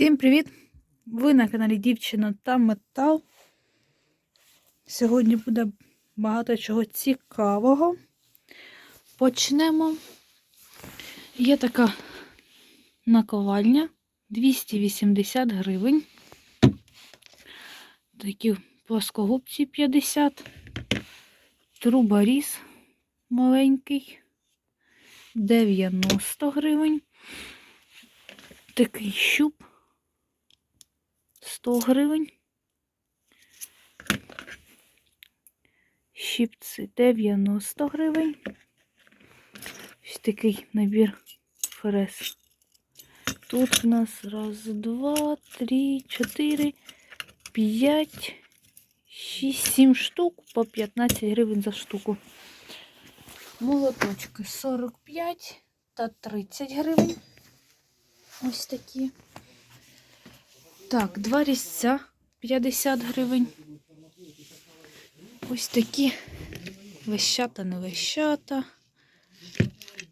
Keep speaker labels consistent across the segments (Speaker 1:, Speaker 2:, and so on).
Speaker 1: Всім привіт! Ви на каналі Дівчина та Метал. Сьогодні буде багато чого цікавого. Почнемо. Є така наковальня 280 гривень. Такі плоскогубці 50. Труборіз маленький 90 гривень. Такий щуп 100 гривень. Щіпці 90 гривень. Ось такий набір фрез. Тут у нас раз, два, три, чотири, п'ять, шість, сім штук по 15 гривень за штуку. Молоточки 45 та 30 гривень. Ось такі. Так, два різця 50 гривень. Ось такі вещата, не вещата.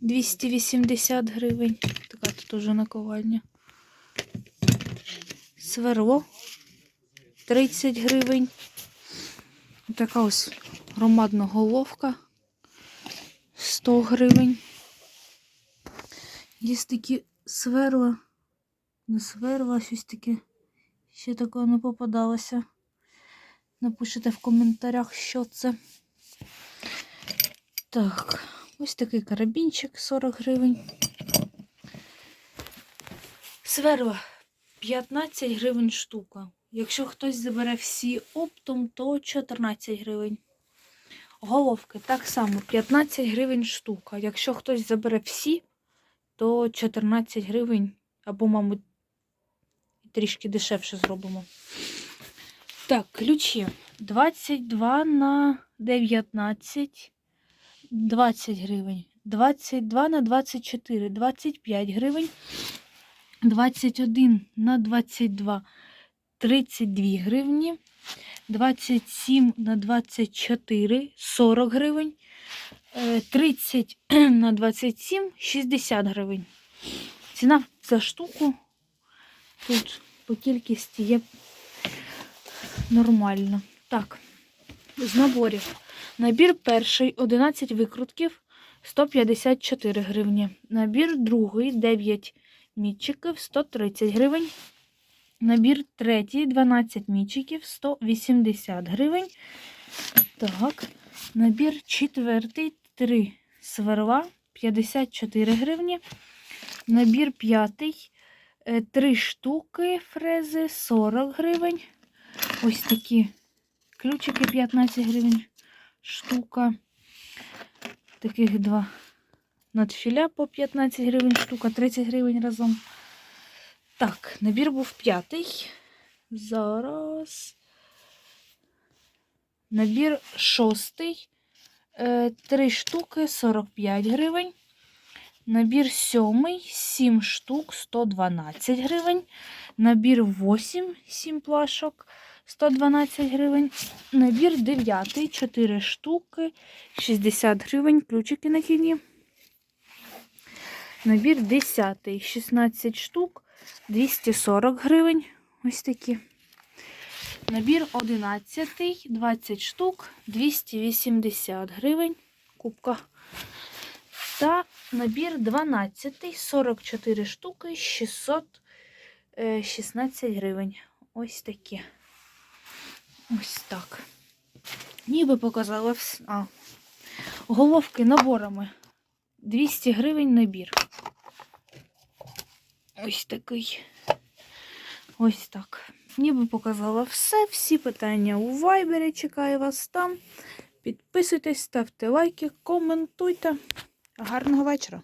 Speaker 1: 280 гривень. Така тут уже наковальня. Сверло 30 гривень. Така ось громадна головка 100 гривень. Є такі сверла, не сверла, щось таке. Ще такого не попадалося. Напишите в коментарях, що це. Так, ось такий карабінчик 40 гривень. Сверла 15 гривень штука. Якщо хтось забере всі оптом, то 14 гривень. Головки так само 15 гривень штука. Якщо хтось забере всі, то 14 гривень, або, мабуть, трішки дешевше зробимо. Так, ключі 22 на 19, 20 гривень. 22 на 24, 25 гривень. 21 на 22, 32 гривні. 27 на 24, 40 гривень. Е, 30 на 27, 60 гривень. Ціна за штуку тут по кількості є нормально. Так, з наборів. Набір перший 11 викрутків 154 гривні. Набір другий 9 мітчиків 130 гривень. Набір третій 12 мічиків 180 гривень. Так, набір четвертий 3 сверла 54 гривні. Набір п'ятий 3 штуки фрези 40 гривень. Ось такі ключики 15 гривень штука. Таких два надфіля по 15 гривень штука, 30 гривень разом. Так, набір був п'ятий. Зараз. Набір шостий. Е, Три штуки 45 гривень. Набір сьомий, 7 штук 112 гривень. Набір 8, 7 плашок 112 гривень. Набір 9, 4 штуки, 60 гривень, ключики на кіні. Набір 10, 16 штук, 240 гривень. Ось такі. Набір 11, 20 штук, 280 гривень. Кубка. Та набір 12, 44 штуки, 616 гривень. Ось такі. Ось так. Ніби показала. А. Головки наборами. 200 гривень набір. Ось такий. Ось так. Ніби показала все. Всі питання у вайбері. Чекаю вас там. Підписуйтесь, ставте лайки, коментуйте. Гарного вечора!